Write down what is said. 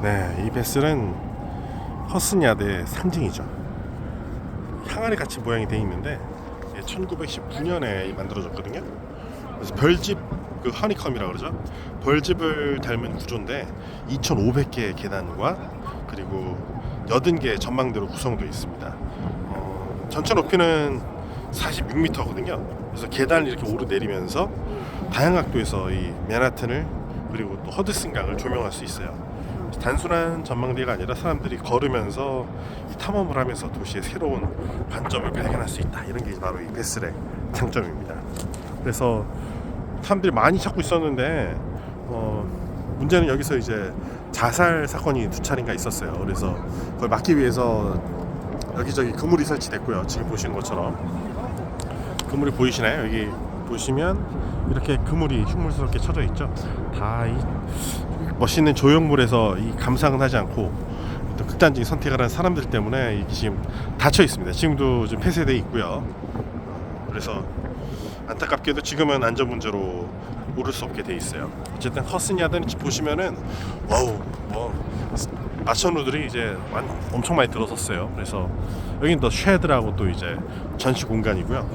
네, 이 베슬은 허슨야드의 상징이죠. 항아리 같이 모양이 돼 있는데 1919년에 만들어졌거든요. 그래서 별집 그 허니컴이라 그러죠. 별집을 닮은 구조인데 2,500개의 계단과 그리고 80개의 전망대로 구성되어 있습니다. 어, 전체 높이는 46m거든요. 그래서 계단을 이렇게 오르내리면서 다양한 각도에서 이 맨하튼을 그리고 또 허드슨강을 조명할 수 있어요. 단순한 전망대가 아니라 사람들이 걸으면서 탐험을 하면서 도시의 새로운 관점을 발견할 수 있다. 이런 게 바로 이 베슬의 장점입니다. 그래서 사람들이 많이 찾고 있었는데 어, 문제는 여기서 이제 자살 사건이 두 차례인가 있었어요. 그래서 그걸 막기 위해서 여기저기 그물이 설치됐고요. 지금 보시는 것처럼 그물이 보이시나요? 여기 보시면 이렇게 그물이 흉물스럽게 쳐져 있죠. 다 이 멋있는 조형물에서 이 감상은 하지 않고 또 극단적인 선택을 한 사람들 때문에 지금 닫혀 있습니다. 지금도 좀 폐쇄돼 있고요. 그래서 안타깝게도 지금은 안전 문제로 오를 수 없게 돼 있어요. 어쨌든 허스냐드는 보시면은 와우 뭐 마천루들이 이제 완- 엄청 많이 들어섰어요. 그래서 여긴 더 쉐드라고 또 이제 전시 공간이고요.